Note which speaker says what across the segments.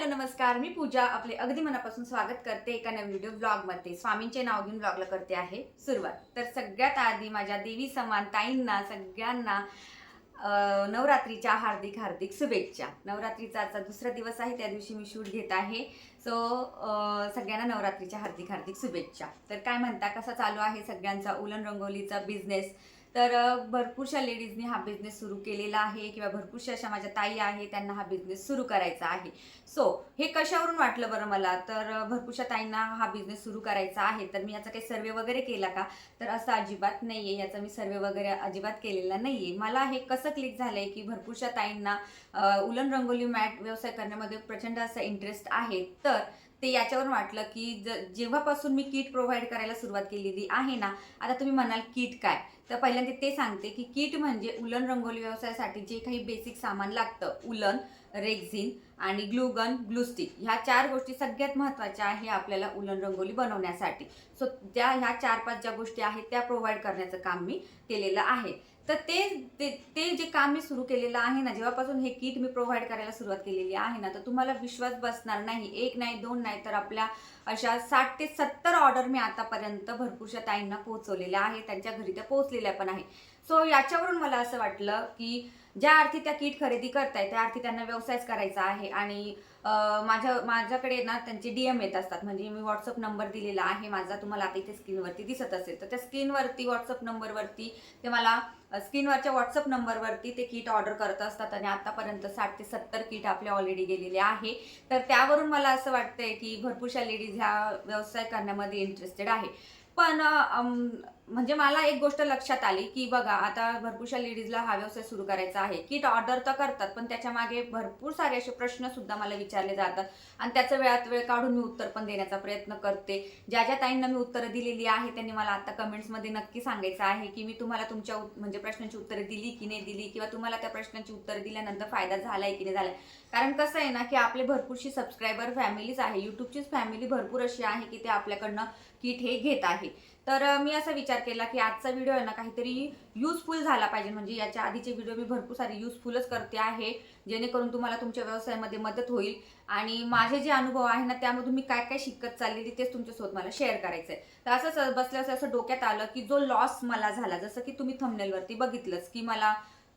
Speaker 1: Hello नमस्कार. मी पूजा आपले अगदी मनापासून स्वागत करते एका नवीन व्हिडिओ ब्लॉगमध्ये स्वामींचे नाव घेऊन ब्लॉगला करते आहे सुरुवात. तर सगळ्यात आधी माझ्या देवी समान ताईंना सगळ्यांना नवरात्रीच्या हार्दिक हार्दिक शुभेच्छा. नवरात्रीचा आजचा दुसरा दिवस आहे त्या दिवशी मी शूट घेत आहे. सो सगळ्यांना नवरात्रीच्या हार्दिक हार्दिक शुभेच्छा. तर काय म्हणता कसा चालू आहे सगळ्यांचा उलन रंगोलीचा बिझनेस तर भरपूरशा लेडीजनी हा बिझनेस सुरू केलेला आहे किंवा भरपूरशा अशा माझ्या ताई आहे त्यांना हा बिझनेस सुरू करायचा आहे. सो हे कशावरून वाटलं बरं मला? तर भरपूरशा ताईंना हा बिझनेस सुरू करायचा आहे. तर मी याचा काही सर्वे वगैरे केला का? तर असं अजिबात नाही आहे याचा मी सर्वे वगैरे अजिबात केलेला नाही आहे मला हे कसं क्लिक झालं आहे की भरपूरशा ताईंना उलन रंगोली मॅट व्यवसाय करण्यामध्ये प्रचंड असा इंटरेस्ट आहे. तर ते याच्यावरून वाटलं की ज जेव्हापासून मी किट प्रोव्हाइड करायला सुरुवात केलेली आहे ना आता तुम्ही म्हणाल किट काय? तर पहिल्यांदा ते सांगते की किट म्हणजे उलन रंगोली व्यवसायासाठी जे काही बेसिक सामान लागतं उलन रेक्झिन आणि ग्लूगन ग्लूस्टिक ह्या चार गोष्टी सगळ्यात महत्त्वाच्या आहे आपल्याला उलन रंगोली बनवण्यासाठी. सो त्या ह्या चार पाच ज्या गोष्टी आहेत त्या प्रोव्हाइड करण्याचं काम मी केलेलं आहे. तर ते ते ते जे काम मी सुरू केलेलं आहे ना जेव्हापासून हे किट मी प्रोव्हाइड करायला सुरुवात केलेली आहे ना तर तुम्हाला विश्वास बसणार नाही. एक नाही दोन नाही तर आपल्या अशा साठ ते सत्तर ऑर्डर मी आतापर्यंत भरपूरशा ताईंना पोहोचवलेल्या आहे त्यांच्या घरी त्या पोहोचलेल्या पण आहे सो याच्यावरून मला असं वाटलं की ज्या अर्थी त्या किट खरेदी करताय त्या अर्थी त्यांना व्यवसायच करायचा आहे. आणि माझ्या माझ्याकडे ना त्यांचे डी एम येत असतात. म्हणजे मी व्हॉट्सअप नंबर दिलेला आहे. माझा तुम्हाला आता इथे स्क्रीनवरती दिसत असेल. तर त्या स्क्रीनवरती व्हॉट्सअप नंबरवरती ते मला स्क्रीनवरच्या व्हॉट्सअप नंबरवरती ते किट ऑर्डर करत असतात. आणि आतापर्यंत साठ ते सत्तर किट आपले ऑलरेडी गेलेले आहे. तर त्यावरून मला असं वाटतंय की भरपूरशा लेडीज ह्या व्यवसाय करण्यामध्ये इंटरेस्टेड आहे. पण म्हणजे मला एक गोष्ट लक्षात आली की बघा आता भरपूरशा लेडीजला हा व्यवसाय सुरू करायचा आहे. किट ऑर्डर तर करतात पण त्याच्यामागे भरपूर सारे असे प्रश्न सुद्धा मला विचारले जातात. आणि त्याचं वेळात वेळ काढून मी उत्तर पण देण्याचा प्रयत्न करते. ज्या ज्या ताईंना मी उत्तरं दिलेली आहे त्यांनी मला आता कमेंट्समध्ये नक्की सांगायचं आहे की मी तुम्हाला तुमच्या म्हणजे प्रश्नांची उत्तरं दिली की नाही दिली किंवा तुम्हाला त्या प्रश्नांची उत्तरं दिल्यानंतर फायदा झालाय की नाही झालाय. कारण कसं आहे ना की आपले भरपूरशी सबस्क्रायबर फॅमिलीज आहे. युट्यूबचीच फॅमिली भरपूर अशी आहे की ते आपल्याकडनं किट हे घेत आहे. तर मी असा विचार केला की आजचा व्हिडिओ आहे ना काहीतरी युजफुल झाला पाहिजे. म्हणजे याच्या आधीचे व्हिडिओ मी भरपूर सारे युजफुलच करते आहे जेणेकरून तुम्हाला तुमच्या व्यवसायामध्ये मदत होईल. आणि माझे जे अनुभव आहे ना त्यामधून मी काय काय शिकत चाललेली तेच तुमच्यासोबत मला शेअर करायचं आहे तर असंच बसल्या असं असं डोक्यात आलं की जो लॉस मला झाला जसं की तुम्ही थंबनेलवरती बघितलंच की मला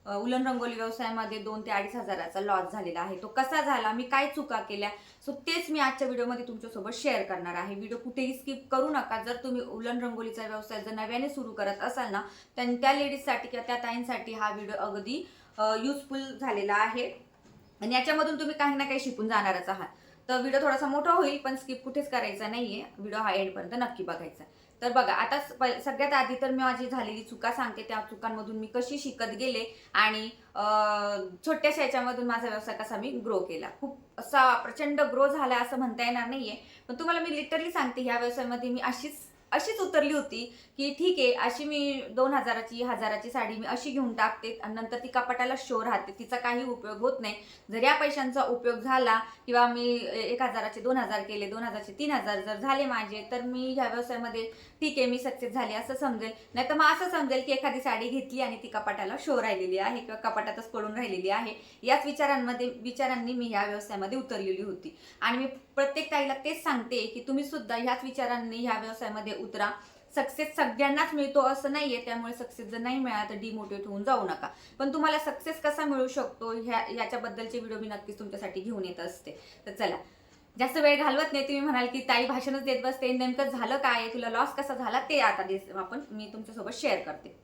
Speaker 1: उलन रंगोली व्यवसायामध्ये दोन ते अडीच हजाराचा लॉस झालेला आहे. तो कसा झाला? मी काय चुका केल्या? सो तेच मी आजच्या व्हिडिओमध्ये तुमच्यासोबत शेअर करणार आहे. व्हिडिओ कुठेही स्किप करू नका. जर तुम्ही उलन रंगोलीचा व्यवसाय जर नव्याने सुरू करत असाल ना तर त्या लेडीजसाठी किंवा त्या ताईंसाठी हा व्हिडिओ अगदी युजफुल झालेला आहे. आणि याच्यामधून तुम्ही काही ना काही शिकून जाणारच आहात. तर व्हिडिओ थोडासा मोठा होईल पण स्किप कुठेच करायचा नाहीये. व्हिडिओ हा एंडपर्यंत नक्की बघायचा. तर बघा आता सगळ्यात आधी तर मी माझी झालेली चुका सांगते. त्या चुकांमधून मी कशी शिकत गेले आणि छोट्याशा याच्यामधून माझा व्यवसाय कसा मी ग्रो केला. खूप असा प्रचंड ग्रो झाला असं म्हणता येणार नाहीये. पण तुम्हाला मी लिटरली सांगते ह्या व्यवसायामध्ये मी अशीच अशीच उतरली होती की ठीक आहे अशी मी दोन हजाराची हजाराची साडी मी अशी घेऊन टाकते आणि नंतर ती कपाटाला शो राहते. तिचा काही उपयोग होत नाही. जर या पैशांचा उपयोग झाला किंवा मी एक हजाराचे दोन हजार केले दोन हजारचे तीन हजार जर झाले माझे तर मी ह्या व्यवसायामध्ये ठीक आहे मी सक्सेस झाले असं समजेल. नाही तर मग असं समजेल की एखादी साडी घेतली आणि ती कपाटाला शो राहिलेली आहे किंवा कपाटातच पडून राहिलेली आहे. याच विचारांमध्ये विचारांनी मी ह्या व्यवसायामध्ये उतरलेली होती. आणि मी प्रत्येक ताईला तेच सांगते की तुम्ही सुद्धा ह्याच विचारांनी ह्या व्यवसायामध्ये उतरा. सक्सेस सगळ्यांनाच मिळतो असं नाहीये त्यामुळे सक्सेस जर नाही मिळाला तर डिमोटिवेट होऊन जाऊ नका. पण तुम्हाला सक्सेस कसा मिळू शकतो ह्या याच्याबद्दलचे व्हिडिओ मी नक्कीच तुमच्यासाठी घेऊन येत असते. तर चला. जास्त वेळ घालवत नाही तुम्ही म्हणाल की ताई भाषणच देत बसते. नेमकं झालं काय? तुला लॉस कसा झाला? ते आता आपण मी तुमच्यासोबत शेअर करते.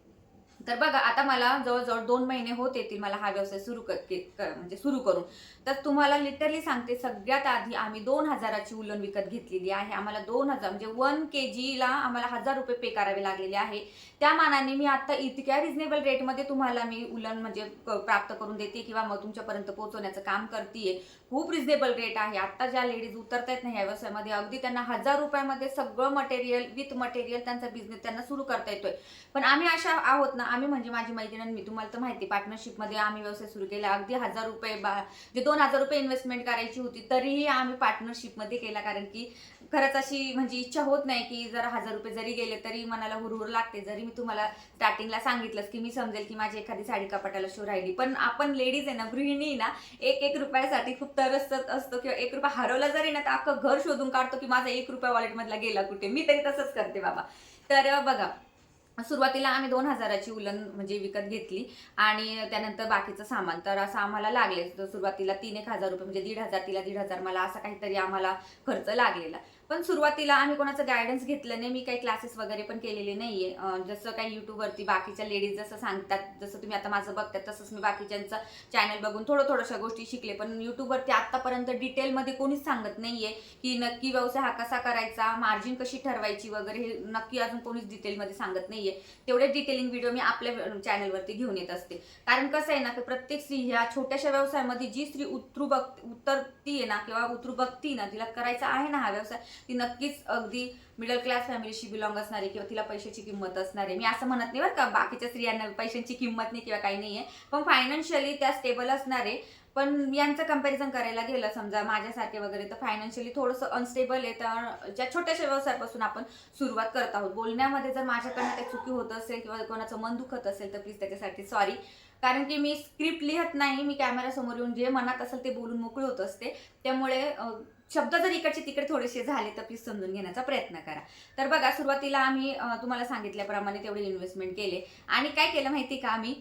Speaker 1: तर बघा आता मला जवळजवळ दोन महिने होत येतील मला हा व्यवसाय सुरू क- के- क- म्हणजे सुरू करून. तर तुम्हाला लिटरली सांगते सगळ्यात आधी आम्ही दोन हजाराची उलन विकत घेतलेली आहे. आम्हाला दोन हजार म्हणजे वन के जीला आम्हाला हजार रुपये पे करावे लागलेले आहे. त्या मानाने मी आता इतक्या रिझनेबल रेटमध्ये तुम्हाला मी उलन म्हणजे प्राप्त करून देते किंवा मग तुमच्यापर्यंत पोहोचवण्याचं काम करते खूप रिझनेबल रेट आहे. आता ज्या लेडीज उतरत आहेत ना ह्या व्यवसायामध्ये अगदी त्यांना हजार रुपयामध्ये सगळं मटेरियल विथ मटेरियल त्यांचा बिझनेस त्यांना सुरू करता येतोय. पण आम्ही अशा आहोत ना आम्ही म्हणजे माझी मैत्रीण मी तुम्हाला तर माहिती पार्टनरशिपमध्ये आम्ही व्यवसाय सुरू केला. अगदी हजार रुपये बा जे दोन हजार रुपये इन्व्हेस्टमेंट करायची होती तरीही आम्ही पार्टनरशिपमध्ये केला. कारण की खरंच अशी म्हणजे इच्छा होत नाही की जर हजार रुपये जरी गेले तरी मनाला हुरहुर लागते. जरी मी तुम्हाला स्टार्टिंगला सांगितलंच की मी समजेल की माझी एखादी साडी कपाटाला शो राहिली. पण आपण लेडीज आहे ना गृहिणी ना एक एक रुपयासाठी खूप तरसत असतो किंवा एक रुपया हरवला जरी ना तर अख्खं घर शोधून काढतो की माझा एक रुपया वॉलेटमधला गेला कुठे? मी तरी तसंच करते बाबा. तर बघा सुरुवातीला आम्ही दोन हजाराची उलन म्हणजे विकत घेतली आणि त्यानंतर बाकीचं सामान. तर असं आम्हाला लागले. सुरुवातीला तीन एक हजार रुपये म्हणजे दीड हजार तिला दीड हजार मला असं काहीतरी आम्हाला खर्च लागलेला. पण सुरुवातीला आम्ही कोणाचं गायडन्स घेतलं नाही मी काही क्लासेस वगैरे पण केलेले नाहीये. आहे जसं काही युट्यूबवरती बाकीच्या लेडीज जसं सांगतात जसं तुम्ही आता माझं बघतात तसंच मी बाकीच्यांचं चॅनल बघून थोडं थोड्याशा गोष्टी शिकले. पण युट्यूबवरती आतापर्यंत डिटेलमध्ये कोणीच सांगत नाहीये की नक्की व्यवसाय हा कसा करायचा मार्जिन कशी ठरवायची वगैरे हे नक्की अजून कोणीच डिटेलमध्ये सांगत नाहीये. तेवढे डिटेलिंग व्हिडिओ मी आपल्या चॅनलवरती घेऊन येत असते. कारण कसं आहे ना की प्रत्येक स्त्री ह्या छोट्याशा व्यवसायामध्ये जी स्त्री उतरू बघ उतरती आहे ना किंवा उतरू बघती ना तिला करायचा आहे ना हा व्यवसाय ती नक्कीच अगदी मिडल क्लास फॅमिलीशी बिलॉंग असणारी किंवा तिला पैशाची किंमत असणारे. मी असं म्हणत नाही बरं का बाकीच्या स्त्रियांना पैशांची किंमत नाही किंवा काही नाही आहे. पण फायनान्शियली त्या स्टेबल असणारे. पण यांचं कंपॅरिझन करायला गेलं समजा माझ्यासारखे वगैरे तर फायनान्शियली थोडंसं अनस्टेबल आहे. तर ज्या छोट्याशा व्यवसायापासून आपण सुरुवात करत आहोत. बोलण्यामध्ये जर माझ्याकडनं काही चुकी होत असेल किंवा कोणाचं मन दुखत असेल तर प्लीज त्याच्यासाठी सॉरी कारण की मी स्क्रिप्ट लिहत नाही मी कॅमेरासमोर येऊन जे मनात असेल ते बोलून मोकळी होत असते. त्यामुळे शब्द जर इकडचे तिकडे थोडेसे झाले तर प्लीज समजून घेण्याचा प्रयत्न करा. तर बघा सुरुवातीला आम्ही तुम्हाला सांगितल्याप्रमाणे तेवढे इन्व्हेस्टमेंट केले. आणि काय केलं माहिती का आम्ही?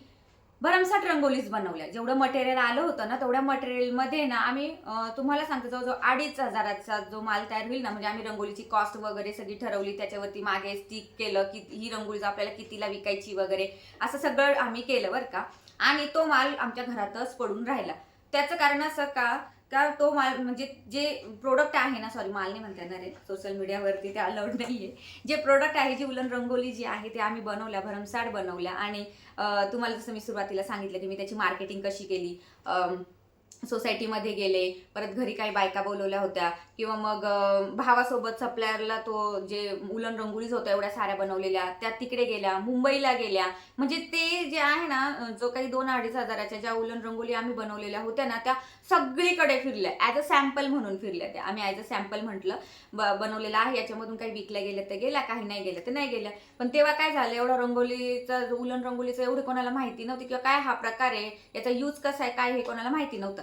Speaker 1: भरमसाठ रंगोलीच बनवल्या. जेवढं मटेरियल आलं होतं ना तेवढ्या मटेरियलमध्ये ना आम्ही तुम्हाला सांगतो जवळजवळ अडीच हजाराचा जो माल तयार होईल ना म्हणजे आम्ही रंगोलीची कॉस्ट वगैरे सगळी ठरवली त्याच्यावरती मागे स्टिक केलं की ही रंगोली आपल्याला कितीला विकायची वगैरे असं सगळं आम्ही केलं बरं का. आणि तो माल आमच्या घरातच पडून राहिला. त्याचं कारण असं का का तो माल म्हणजे जे प्रोडक्ट आहे ना सॉरी माल नाही म्हणता येणार आहे सोशल मीडियावरती ते अलाउड नाही आहे जे प्रोडक्ट आहे जी उलन रंगोली जी आहे ते आम्ही बनवल्या भरमसाठ बनवल्या. आणि तुम्हाला जसं मी सुरुवातीला सांगितलं की मी त्याची मार्केटिंग कशी केली सोसायटीमध्ये गेले परत घरी काही बायका बोलवल्या होत्या किंवा मग भावासोबत सप्लायरला तो जे उलन रंगोळीज होत्या एवढ्या साऱ्या बनवलेल्या त्या तिकडे गेल्या मुंबईला गेल्या. म्हणजे ते जे आहे ना जो काही दोन अडीच हजाराच्या ज्या उलन रंगोली आम्ही बनवलेल्या होत्या ना त्या सगळीकडे फिरल्या. ॲज अ सॅम्पल म्हणून फिरल्या त्या. आम्ही ॲज अ सॅम्पल म्हटलं ब बनवलेलं आहे याच्यामधून काही विकल्या गेल्या तर गेल्या काही नाही गेल्या तर नाही गेल्या. पण तेव्हा काय झालं एवढं रंगोलीचा उलन रंगोलीचं एवढं कोणाला माहिती नव्हती किंवा काय हा प्रकार आहे याचा यूज कसा आहे काय हे कोणाला माहिती नव्हतं.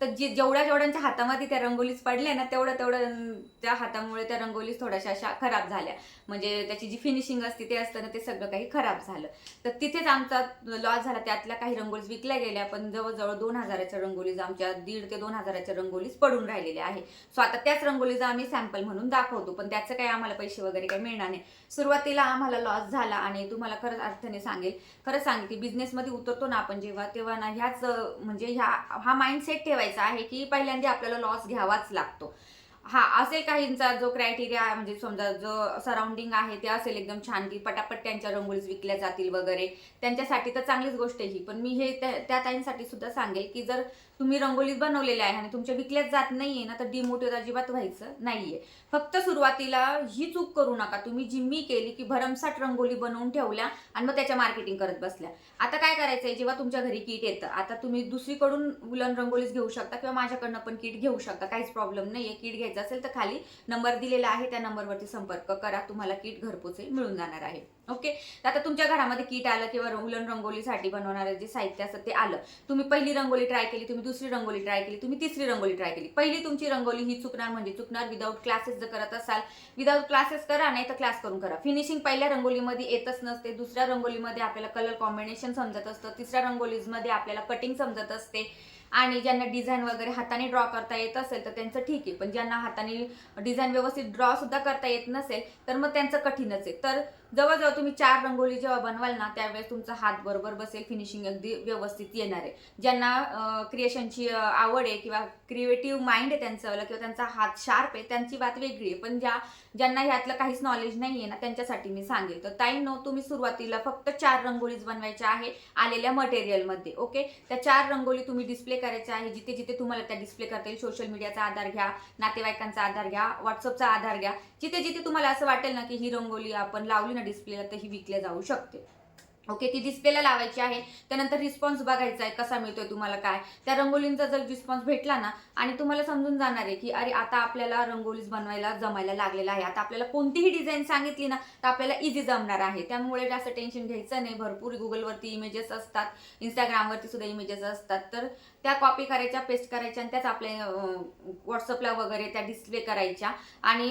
Speaker 1: तर जे जेवढ्या जेवढ्यांच्या हातामध्ये त्या रंगोलीस पडल्या ना तेवढं तेवढं त्या हातामुळे त्या रंगोलीस थोड्याशा अशा खराब झाल्या. म्हणजे त्याची जी फिनिशिंग असते ते असतं ना ते सगळं काही खराब झालं. तर तिथेच आमचा लॉस झाला. त्यातल्या काही रंगोलीस विकल्या गेल्या पण जवळजवळ दोन हजाराच्या रंगोलीज आमच्या दीड ते दोन हजाराच्या रंगोलीस पडून राहिलेल्या आहे सो आता त्याच रंगोलीचा आम्ही सॅम्पल म्हणून दाखवतो पण त्याचं काही आम्हाला पैसे वगैरे काही मिळणार नाही. सुरुवातीला आम्हाला लॉस झाला आणि तुम्हाला खरंच अर्थाने सांगेल खरंच सांगेल की बिझनेसमध्ये उतरतो ना आपण जेव्हा तेव्हा ना ह्याच म्हणजे ह्या हा माइंडसेट ठेवायचा. आहे की पहिल्यांदा आपल्याला लॉस घ्यावाच लागतो. हा असेल काहींचा जो क्रायटेरिया म्हणजे समजा जो सराउंडिंग आहे ते असेल एकदम छान की पटापट त्यांच्या रंगोळीज विकल्या जातील वगैरे. त्यांच्यासाठी तर चांगलीच गोष्ट आहे ही. पण मी हे त्या त्या ताईंसाठी सुद्धा सांगेल की जर तुम्ही रंगोलीत बनवलेल्या आहे आणि तुमच्या विकल्याच जात नाहीये ना तर डिमोटिव्ह अजिबात व्हायचं नाहीये. फक्त सुरुवातीला ही चूक करू नका. तुम्ही जी मी केली की भरमसाठ रंगोली बनवून ठेवल्या आणि मग त्याच्या मार्केटिंग करत बसल्या. आता काय करायचंय? जेव्हा तुमच्या घरी किट येतं आता तुम्ही दुसरीकडून उलन रंगोलीच घेऊ शकता किंवा माझ्याकडनं पण किट घेऊ शकता. काहीच प्रॉब्लेम नाहीये. किट घ्यायचं असेल तर खाली नंबर दिलेला आहे. त्या नंबरवरती संपर्क करा. तुम्हाला किट घरपोचे मिळून जाणार आहे. ओके आता तुमच्या घरामध्ये किट आलं किंवा उलन रंगोलीसाठी बनवणारं जे साहित्य असतं ते आलं. तुम्ही पहिली रंगोली ट्राय केली तुम्ही दुसरी रंगोली ट्राय केली तुम्ही तिसरी रंगोली ट्राय केली. पहिली तुमची रंगोली ही चुकणार म्हणजे चुकणार. विदाऊट क्लासेस जर करत असाल विदाऊट क्लासेस करा नाही तर क्लास करून करा. फिनिशिंग पहिल्या रंगोलीमध्ये येतच नसते. दुसऱ्या रंगोलीमध्ये आपल्याला कलर कॉम्बिनेशन समजत असतं. तिसऱ्या रंगोलीजमध्ये आपल्याला कटिंग समजत असते. आणि ज्यांना डिझाईन वगैरे हाताने ड्रॉ करता येत असेल तर त्यांचं ठीक आहे. पण ज्यांना हाताने डिझाईन व्यवस्थित ड्रॉ सुद्धा करता येत नसेल तर मग त्यांचं कठीणच आहे. तर जवळजवळ तुम्ही चार रंगोली जेव्हा बनवाल ना त्यावेळेस तुमचा हात बरोबर बसेल फिनिशिंग अगदी व्यवस्थित येणार आहे. ज्यांना क्रिएशनची आवड आहे किंवा क्रिएटिव्ह माइंड आहे त्यांचं किंवा त्यांचा हात शार्प आहे त्यांची बात वेगळी आहे. पण ज्या ज्यांना ह्यातलं काहीच नॉलेज नाही आहे ना त्यांच्यासाठी मी सांगेल. तर ताई नो तुम्ही सुरुवातीला फक्त चार रंगोलीज बनवायच्या आहे आलेल्या मटेरियलमध्ये ओके त्या चार रंगोली तुम्ही डिस्प्ले करायच्या आहे जिथे जिथे तुम्हाला त्या डिस्प्ले करता येईल. सोशल मीडियाचा आधार घ्या नातेवाईकांचा आधार घ्या व्हॉट्सअपचा आधार घ्या. जिथे जिथे तुम्हाला असं वाटेल ना की ही रंगोली आपण लावली ना डिस्प्लेला तर ही विकल्या जाऊ शकते. ओके ती डिस्प्लेला लावायची आहे. त्यानंतर रिस्पॉन्स बघायचा आहे कसा मिळतोय तुम्हाला काय? त्या रंगोलींचा जर रिस्पॉन्स भेटला ना आणि तुम्हाला समजून जाणार आहे की अरे आता आपल्याला रंगोलीज बनवायला जमायला लागलेला आहे. आता आपल्याला कोणतीही डिझाईन सांगितली ना तर आपल्याला इझी जमणार आहे. त्यामुळे जास्त टेन्शन घ्यायचं नाही. भरपूर गुगलवरती इमेजेस असतात. इंस्टाग्रामवरती सुद्धा इमेजेस असतात. तर त्या कॉपी करायच्या पेस्ट करायच्या आणि त्याच आपल्या व्हॉट्सअपला वगैरे त्या डिस्प्ले करायच्या. आणि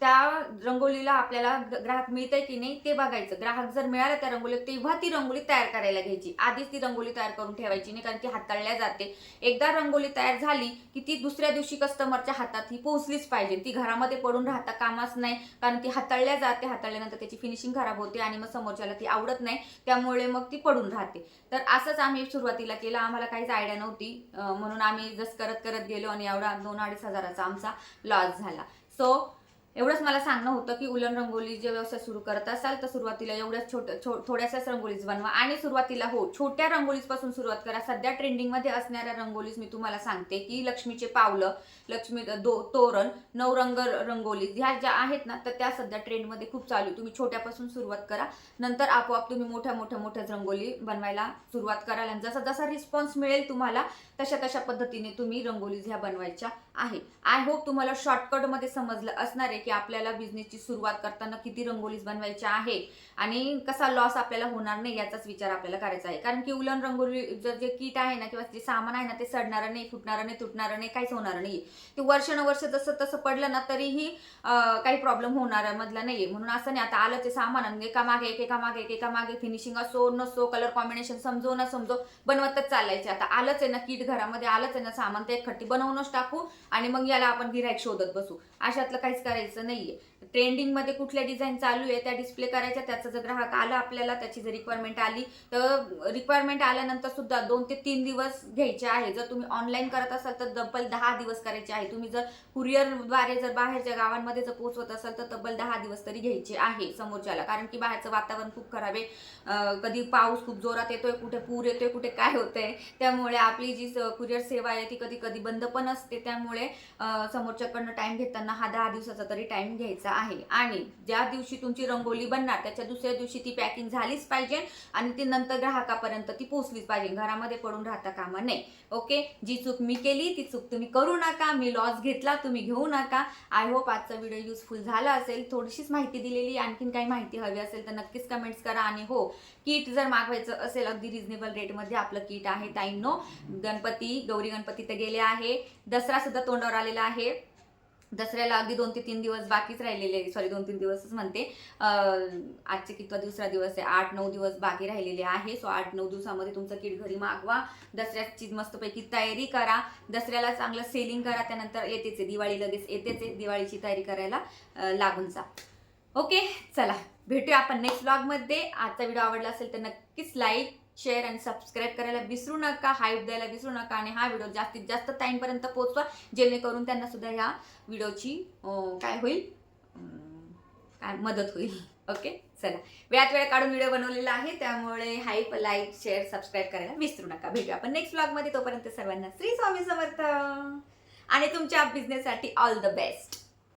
Speaker 1: त्या रंगोलीला आपल्याला ग्राहक मिळतंय की नाही ते बघायचं. ग्राहक जर मिळाला त्या रंगोली तेव्हा ती रंगोली तयार करायला घ्यायची. आधीच ती रंगोली तयार करून ठेवायची नाही कारण ती हाताळल्या जाते. एकदा रंगोली तयार झाली की ती दुसऱ्या दिवशी कस्टमरच्या हातात ही पोहोचलीच पाहिजे. ती घरामध्ये पडून राहता कामच नाही कारण ती हाताळल्या जाते. हाताळल्यानंतर त्याची फिनिशिंग खराब होते आणि मग समोरच्याला ती आवडत नाही. त्यामुळे मग ती पडून राहते. तर असंच आम्ही सुरुवातीला केलं. आम्हाला काहीच आयडिया नव्हती. नव्हती. म्हणून आम्ही जस्ट करत करत गेलो आणि एवढा दोन अडीच हजाराचा आमचा लॉस झाला. सो एवढंच मला सांगणं होतं की उलन रंगोली जे व्यवसाय सुरू करत असाल तर सुरुवातीला एवढ्याच छोट छो थोड्याशाच रंगोलीज बनवा. आणि सुरुवातीला हो छोट्या रंगोलीजपासून सुरुवात करा. सध्या ट्रेंडिंगमध्ये असणाऱ्या रंगोलीज मी तुम्हाला सांगते की लक्ष्मीचे पावलं लक्ष्मी दो तोरण नवरंग रंगोली ह्या ज्या आहेत ना तर त्या सध्या ट्रेंडमध्ये खूप चालू आहे. तुम्ही छोट्यापासून सुरुवात करा. नंतर आपोआप तुम्ही मोठ्या मोठ्या मोठ्या रंगोली बनवायला सुरुवात कराल. आणि जसा जसा रिस्पॉन्स मिळेल तुम्हाला तशा तशा पद्धतीने तुम्ही रंगोलीज ह्या बनवायच्या आहे. आय होप तुम्हाला शॉर्टकटमध्ये समजलं असणार आहे. की आपल्याला बिझनेसची सुरुवात करताना किती रंगोलीज बनवायच्या आहे आणि कसा लॉस आपल्याला होणार नाही याचाच विचार आपल्याला करायचा आहे. कारण की उलन रंगोली जे किट आहे ना किंवा जे सामान आहे ना ते सडणारं नाही फुटणारं नाही तुटणारं नाही काहीच होणार नाही. ते वर्षानुवर्ष जसं तसं पडलं ना तरीही काही प्रॉब्लेम होणार मधला नाहीये. म्हणून असं नाही आता आलं ते सामान एका मागे एक एका मागे एक एका मागे फिनिशिंग असो नसो कलर कॉम्बिनेशन समजो न समजो बनवतच चालायचे. आता आलंच आहे ना किट घरामध्ये आलंच आहे ना सामान ते एक खट्टी बनवूनच टाकू आणि मग याला आपण गिराईक शोधत बसू. अशातलं काहीच करायचं नाहीये. ट्रेंडिंगमध्ये कुठल्या डिझाईन चालू आहे त्या डिस्प्ले करायच्या त्याचा जर ग्राहक आला आपल्याला त्याची जर रिक्वायरमेंट आली तर रिक्वायरमेंट आल्यानंतर सुद्धा दोन ते तीन दिवस घ्यायचे आहे. जर तुम्ही ऑनलाईन करत असाल तर तब्बल दहा दिवस करायचे आहे. तुम्ही जर कुरिअरद्वारे जर बाहेरच्या गावांमध्ये जर पोहोचवत असाल तर तब्बल दहा दिवस तरी घ्यायचे आहे समोरच्याला. कारण की बाहेरचं वातावरण खूप खराब आहे. कधी पाऊस खूप जोरात येतोय कुठे पूर येतोय कुठे काय होतंय. त्यामुळे आपली जी कुरिअर सेवा आहे ती कधी कधी बंद पण असते. त्यामुळे समोरच्याकडनं टाईम घेताना हा दहा दिवसाचा तरी टाइम घ्यायचा आहे. आणि ज्या दिवशी तुमची रंगोली बनणार त्याच्या दुसऱ्या दिवशी ती पॅकिंग झालीच पाहिजे आणि ती नंतर ग्राहकापर्यंत ती पोचलीच पाहिजे. घरामध्ये पडून राहता कामा नाही ओके जी चूक मी केली ती चूक तुम्ही करू नका. मी लॉस घेतला तुम्ही घेऊ नका. आय होप आजचा व्हिडिओ युजफुल झाला असेल. थोडीशीच माहिती दिलेली आणखीन काही माहिती हवी असेल तर नक्कीच कमेंट्स करा. आणि हो किट जर मागवायचं असेल अगदी रिझनेबल रेटमध्ये आपलं किट आहे ताईंनो. गणपती गौरी गणपती तर गेले आहे. दसरा सुद्धा तोंडावर आलेला आहे. दसऱ्याला अगदी दोन ते तीन दिवस बाकीच राहिलेले सॉरी दोन तीन दिवसच म्हणते. आजचे कितवा दुसरा दिवस आहे आठ नऊ दिवस बाकी राहिलेले आहे. सो आठ नऊ दिवसामध्ये तुमचं किट घरी मागवा. दसऱ्याची मस्तपैकी तयारी करा. दसऱ्याला चांगलं सेलिंग करा. त्यानंतर येतेच आहे दिवाळी लगेच येतेच आहे. दिवाळीची तयारी करायला लागून जा. ओके चला. भेटूया आपण नेक्स्ट ब्लॉगमध्ये आजचा व्हिडिओ आवडला असेल तर नक्कीच लाईक शेअर आणि सबस्क्राईब करायला विसरू नका. हाईप द्यायला विसरू नका आणि हा व्हिडिओ जास्तीत जास्त टाईमपर्यंत पोहोचवा जेणेकरून त्यांना सुद्धा ह्या व्हिडिओची काय होईल? काय मदत होईल. ओके चला. वेळात वेळ काढून व्हिडिओ बनवलेला आहे त्यामुळे हाईप लाईक शेअर सबस्क्राईब करायला विसरू नका. भेटूया आपण नेक्स्ट ब्लॉगमध्ये तोपर्यंत सर्वांना श्री स्वामी समर्थ. आणि तुमच्या बिझनेससाठी ऑल द बेस्ट